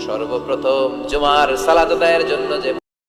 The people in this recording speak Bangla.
সর্বপ্রথম জুমার আদায়ের জন্য যে